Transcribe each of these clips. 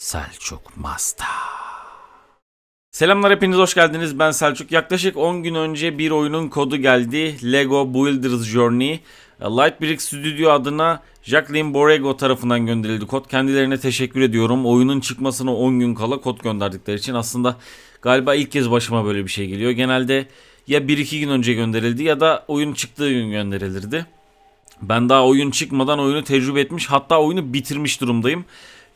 Selçuk Masta. Selamlar hepiniz hoş geldiniz. Ben Selçuk. Yaklaşık 10 gün önce bir oyunun kodu geldi. Lego Builders Journey. Lightbrick Studio adına Jacqueline Borrego tarafından gönderildi kod. Kendilerine teşekkür ediyorum. Oyunun çıkmasına 10 gün kala kod gönderdikleri için aslında galiba ilk kez başıma böyle bir şey geliyor. Genelde ya 1-2 gün önce gönderildi ya da oyun çıktığı gün gönderilirdi. Ben daha oyun çıkmadan oyunu tecrübe etmiş hatta oyunu bitirmiş durumdayım.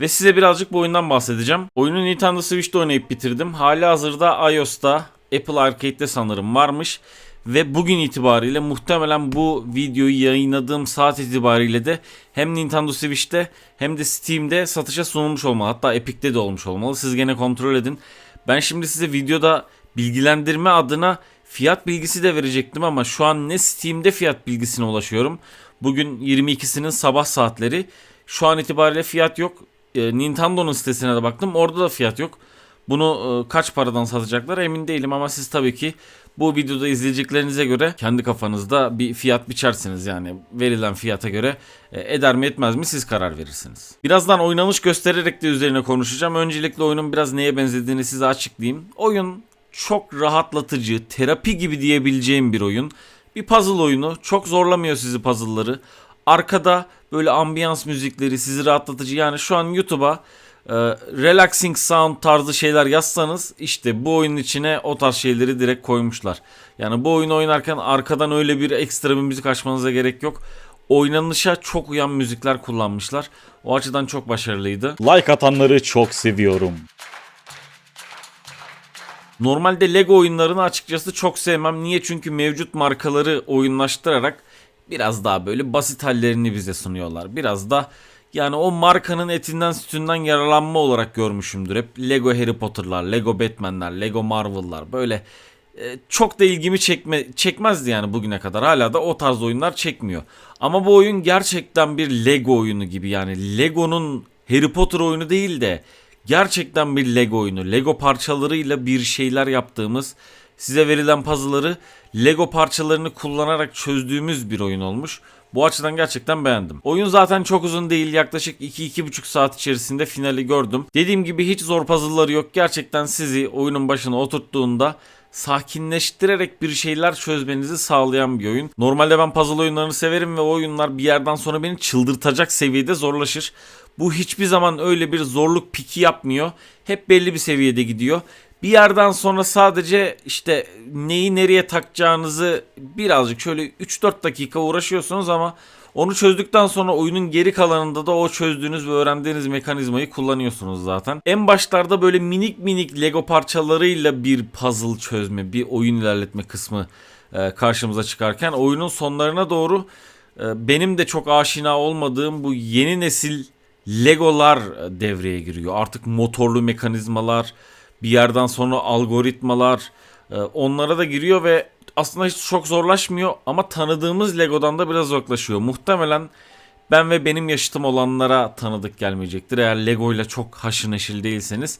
Ve size birazcık bu oyundan bahsedeceğim. Oyunu Nintendo Switch'te oynayıp bitirdim. Hali hazırda iOS'ta, Apple Arcade'de sanırım varmış. Ve bugün itibariyle muhtemelen bu videoyu yayınladığım saat itibariyle de hem Nintendo Switch'te hem de Steam'de satışa sunulmuş olmalı. Hatta Epic'te de olmuş olmalı. Siz gene kontrol edin. Ben şimdi size videoda bilgilendirme adına fiyat bilgisi de verecektim ama şu an ne Steam'de fiyat bilgisine ulaşıyorum. Bugün 22'sinin sabah saatleri. Şu an itibariyle fiyat yok. Ee, Nintendo'nun sitesine de baktım. Orada da fiyat yok. Bunu e, kaç paradan satacaklar emin değilim ama siz tabii ki bu videoda izleyeceklerinize göre kendi kafanızda bir fiyat biçersiniz yani verilen fiyata göre e, eder mi etmez mi siz karar verirsiniz. Birazdan oynanış göstererek de üzerine konuşacağım. Öncelikle oyunun biraz neye benzediğini size açıklayayım. Oyun çok rahatlatıcı, terapi gibi diyebileceğim bir oyun. Bir puzzle oyunu. Çok zorlamıyor sizi puzzle'ları. Arkada böyle ambiyans müzikleri sizi rahatlatıcı. Yani şu an YouTube'a e, relaxing sound tarzı şeyler yazsanız işte bu oyunun içine o tarz şeyleri direkt koymuşlar. Yani bu oyunu oynarken arkadan öyle bir ekstra bir müzik açmanıza gerek yok. Oynanışa çok uyan müzikler kullanmışlar. O açıdan çok başarılıydı. Like atanları çok seviyorum. Normalde Lego oyunlarını açıkçası çok sevmem. Niye? Çünkü mevcut markaları oyunlaştırarak biraz daha böyle basit hallerini bize sunuyorlar. Biraz da yani o markanın etinden sütünden yararlanma olarak görmüşümdür. Hep Lego Harry Potter'lar, Lego Batman'ler, Lego Marvel'lar böyle e, çok da ilgimi çekme çekmezdi yani bugüne kadar. Hala da o tarz oyunlar çekmiyor. Ama bu oyun gerçekten bir Lego oyunu gibi yani Lego'nun Harry Potter oyunu değil de gerçekten bir Lego oyunu. Lego parçalarıyla bir şeyler yaptığımız, size verilen puzzle'ları Lego parçalarını kullanarak çözdüğümüz bir oyun olmuş. Bu açıdan gerçekten beğendim. Oyun zaten çok uzun değil. Yaklaşık 2-2,5 saat içerisinde finali gördüm. Dediğim gibi hiç zor puzzle'ları yok. Gerçekten sizi oyunun başına oturttuğunda sakinleştirerek bir şeyler çözmenizi sağlayan bir oyun. Normalde ben puzzle oyunlarını severim ve oyunlar bir yerden sonra beni çıldırtacak seviyede zorlaşır. Bu hiçbir zaman öyle bir zorluk piki yapmıyor. Hep belli bir seviyede gidiyor. Bir yerden sonra sadece işte neyi nereye takacağınızı birazcık şöyle 3-4 dakika uğraşıyorsunuz ama onu çözdükten sonra oyunun geri kalanında da o çözdüğünüz ve öğrendiğiniz mekanizmayı kullanıyorsunuz zaten. En başlarda böyle minik minik Lego parçalarıyla bir puzzle çözme, bir oyun ilerletme kısmı e, karşımıza çıkarken oyunun sonlarına doğru e, benim de çok aşina olmadığım bu yeni nesil Legolar e, devreye giriyor. Artık motorlu mekanizmalar, bir yerden sonra algoritmalar e, onlara da giriyor ve aslında hiç çok zorlaşmıyor ama tanıdığımız Lego'dan da biraz uzaklaşıyor. Muhtemelen ben ve benim yaşıtım olanlara tanıdık gelmeyecektir. Eğer Lego ile çok haşır neşir değilseniz.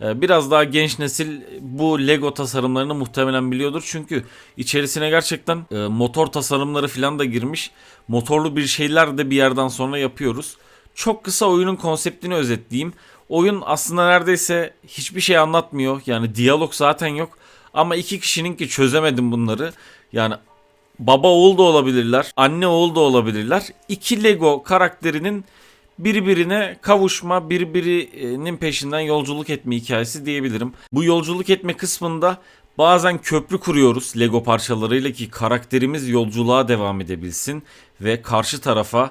E, Biraz daha genç nesil bu Lego tasarımlarını muhtemelen biliyordur. Çünkü içerisine gerçekten e, motor tasarımları falan da girmiş. Motorlu bir şeyler de bir yerden sonra yapıyoruz. Çok kısa oyunun konseptini özetleyeyim. Oyun aslında neredeyse hiçbir şey anlatmıyor. Yani diyalog zaten yok. Ama iki kişinin ki çözemedim bunları. Yani baba oğul da olabilirler. Anne oğul da olabilirler. İki Lego karakterinin birbirine kavuşma, birbirinin peşinden yolculuk etme hikayesi diyebilirim. Bu yolculuk etme kısmında bazen köprü kuruyoruz Lego parçalarıyla ki karakterimiz yolculuğa devam edebilsin ve karşı tarafa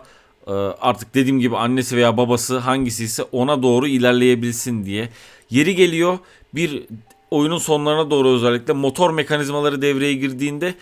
artık dediğim gibi annesi veya babası hangisi ise ona doğru ilerleyebilsin diye. Yeri geliyor bir oyunun sonlarına doğru özellikle motor mekanizmaları devreye girdiğinde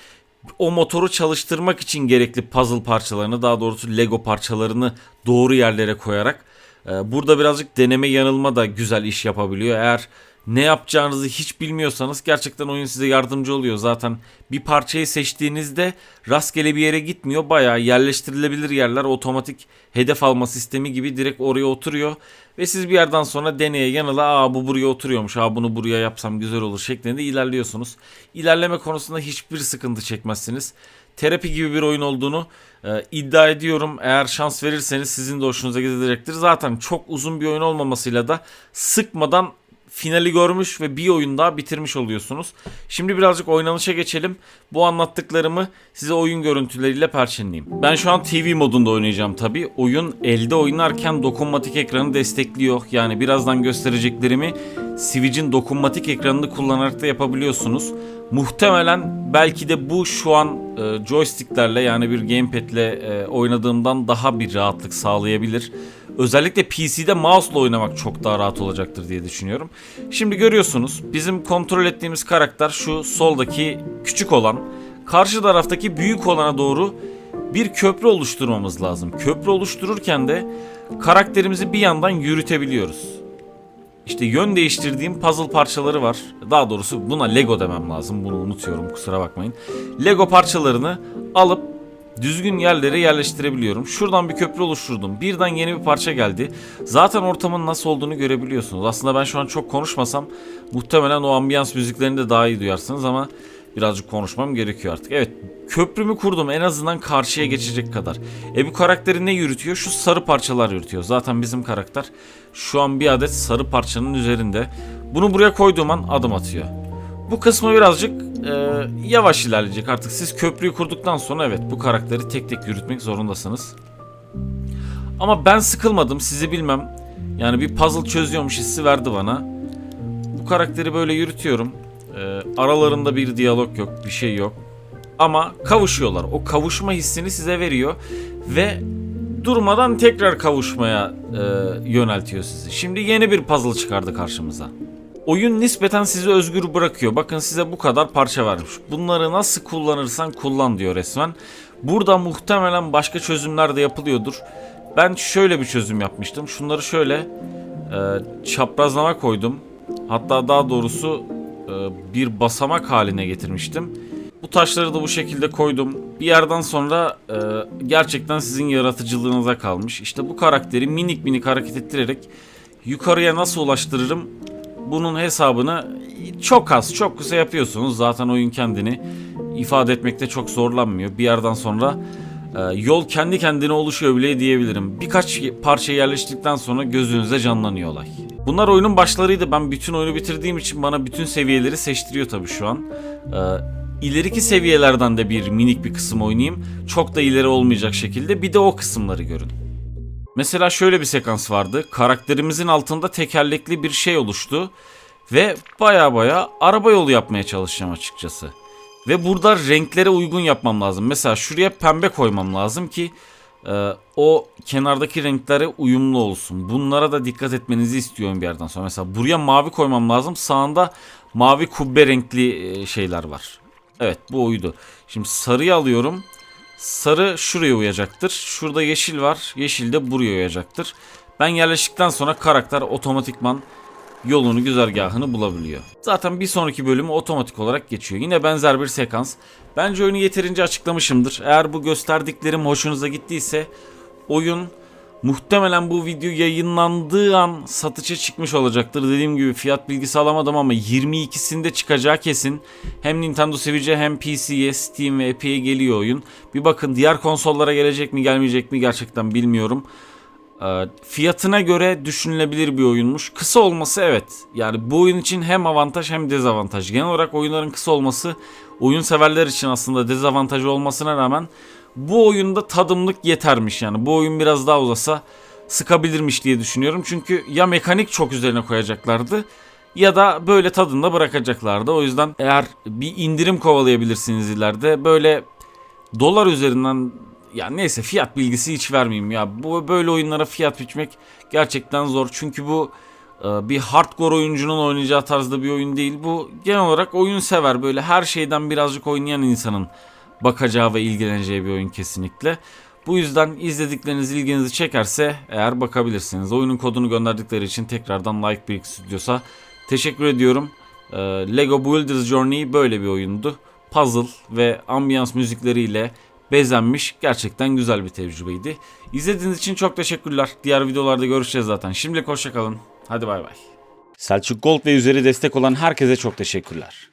o motoru çalıştırmak için gerekli puzzle parçalarını daha doğrusu Lego parçalarını doğru yerlere koyarak e, burada birazcık deneme yanılma da güzel iş yapabiliyor. Eğer ne yapacağınızı hiç bilmiyorsanız gerçekten oyun size yardımcı oluyor. Zaten bir parçayı seçtiğinizde rastgele bir yere gitmiyor. Bayağı yerleştirilebilir yerler otomatik hedef alma sistemi gibi direkt oraya oturuyor. Ve siz bir yerden sonra deneye yanıla aa bu buraya oturuyormuş aa bunu buraya yapsam güzel olur şeklinde ilerliyorsunuz. İlerleme konusunda hiçbir sıkıntı çekmezsiniz. terapi gibi bir oyun olduğunu e, iddia ediyorum. Eğer şans verirseniz sizin de hoşunuza gidecektir. Zaten çok uzun bir oyun olmamasıyla da sıkmadan finali görmüş ve bir oyun daha bitirmiş oluyorsunuz. Şimdi birazcık oynanışa geçelim. Bu anlattıklarımı size oyun görüntüleriyle perçinleyeyim. Ben şu an TV modunda oynayacağım tabi. Oyun elde oynarken dokunmatik ekranı destekliyor. Yani birazdan göstereceklerimi Switch'in dokunmatik ekranını kullanarak da yapabiliyorsunuz. Muhtemelen belki de bu şu an e, joysticklerle yani bir gamepad'le e, oynadığımdan daha bir rahatlık sağlayabilir. Özellikle PC'de mouse'la oynamak çok daha rahat olacaktır diye düşünüyorum. Şimdi görüyorsunuz bizim kontrol ettiğimiz karakter şu soldaki küçük olan, karşı taraftaki büyük olana doğru bir köprü oluşturmamız lazım. Köprü oluştururken de karakterimizi bir yandan yürütebiliyoruz. İşte yön değiştirdiğim puzzle parçaları var. Daha doğrusu buna Lego demem lazım. Bunu unutuyorum kusura bakmayın. Lego parçalarını alıp düzgün yerlere yerleştirebiliyorum. Şuradan bir köprü oluşturdum. Birden yeni bir parça geldi. Zaten ortamın nasıl olduğunu görebiliyorsunuz. Aslında ben şu an çok konuşmasam muhtemelen o ambiyans müziklerini de daha iyi duyarsınız ama birazcık konuşmam gerekiyor artık. Evet köprümü kurdum en azından karşıya geçecek kadar. E bu karakteri ne yürütüyor? Şu sarı parçalar yürütüyor. Zaten bizim karakter şu an bir adet sarı parçanın üzerinde. Bunu buraya koyduğum an adım atıyor. Bu kısmı birazcık e, yavaş ilerleyecek artık. Siz köprüyü kurduktan sonra evet bu karakteri tek tek yürütmek zorundasınız. Ama ben sıkılmadım sizi bilmem. Yani bir puzzle çözüyormuş hissi verdi bana. Bu karakteri böyle yürütüyorum. E, aralarında bir diyalog yok, bir şey yok. Ama kavuşuyorlar. O kavuşma hissini size veriyor ve durmadan tekrar kavuşmaya e, yöneltiyor sizi. Şimdi yeni bir puzzle çıkardı karşımıza. Oyun nispeten sizi özgür bırakıyor. Bakın size bu kadar parça vermiş. Bunları nasıl kullanırsan kullan diyor resmen. Burada muhtemelen başka çözümler de yapılıyordur. Ben şöyle bir çözüm yapmıştım. Şunları şöyle e, çaprazlama koydum. Hatta daha doğrusu bir basamak haline getirmiştim. Bu taşları da bu şekilde koydum. Bir yerden sonra e, gerçekten sizin yaratıcılığınıza kalmış. İşte bu karakteri minik minik hareket ettirerek yukarıya nasıl ulaştırırım bunun hesabını çok az çok kısa yapıyorsunuz. Zaten oyun kendini ifade etmekte çok zorlanmıyor. Bir yerden sonra e, yol kendi kendine oluşuyor bile diyebilirim. Birkaç parça yerleştirdikten sonra gözünüze canlanıyor olay. Bunlar oyunun başlarıydı. Ben bütün oyunu bitirdiğim için bana bütün seviyeleri seçtiriyor tabii şu an. E, ileriki seviyelerden de bir minik bir kısım oynayayım. Çok da ileri olmayacak şekilde bir de o kısımları görün. Mesela şöyle bir sekans vardı. Karakterimizin altında tekerlekli bir şey oluştu. Ve baya baya araba yolu yapmaya çalışacağım açıkçası. Ve burada renklere uygun yapmam lazım. Mesela şuraya pembe koymam lazım ki e, o kenardaki renklere uyumlu olsun. Bunlara da dikkat etmenizi istiyorum bir yerden sonra. Mesela buraya mavi koymam lazım. Sağında mavi kubbe renkli e, şeyler var. Evet bu oydu. Şimdi sarıyı alıyorum. Sarı şuraya uyacaktır. Şurada yeşil var. Yeşil de buraya uyacaktır. Ben yerleştikten sonra karakter otomatikman yolunu güzergahını bulabiliyor. Zaten bir sonraki bölümü otomatik olarak geçiyor. Yine benzer bir sekans. Bence oyunu yeterince açıklamışımdır. Eğer bu gösterdiklerim hoşunuza gittiyse oyun muhtemelen bu video yayınlandığı an satışa çıkmış olacaktır. Dediğim gibi fiyat bilgisi alamadım ama 22'sinde çıkacağı kesin. Hem Nintendo Switch'e hem PC'ye, Steam ve Epic'e geliyor oyun. Bir bakın diğer konsollara gelecek mi gelmeyecek mi gerçekten bilmiyorum. Ee, Fiyatına göre düşünülebilir bir oyunmuş. Kısa olması evet. Yani bu oyun için hem avantaj hem dezavantaj. Genel olarak oyunların kısa olması oyun severler için aslında dezavantajı olmasına rağmen bu oyunda tadımlık yetermiş yani. Bu oyun biraz daha uzasa sıkabilirmiş diye düşünüyorum. Çünkü ya mekanik çok üzerine koyacaklardı ya da böyle tadında bırakacaklardı. O yüzden eğer bir indirim kovalayabilirsiniz ileride böyle dolar üzerinden ya neyse fiyat bilgisi hiç vermeyeyim ya. Bu böyle oyunlara fiyat biçmek gerçekten zor. Çünkü bu e, bir hardcore oyuncunun oynayacağı tarzda bir oyun değil. Bu genel olarak oyun sever böyle her şeyden birazcık oynayan insanın bakacağı ve ilgileneceği bir oyun kesinlikle. Bu yüzden izledikleriniz ilginizi çekerse eğer bakabilirsiniz. Oyunun kodunu gönderdikleri için tekrardan Like Brick Studios'a teşekkür ediyorum. Ee, Lego Builders Journey böyle bir oyundu. Puzzle ve ambiyans müzikleriyle bezenmiş gerçekten güzel bir tecrübeydi. İzlediğiniz için çok teşekkürler. Diğer videolarda görüşeceğiz zaten. Şimdilik hoşçakalın. Hadi bay bay. Selçuk Gold ve üzeri destek olan herkese çok teşekkürler.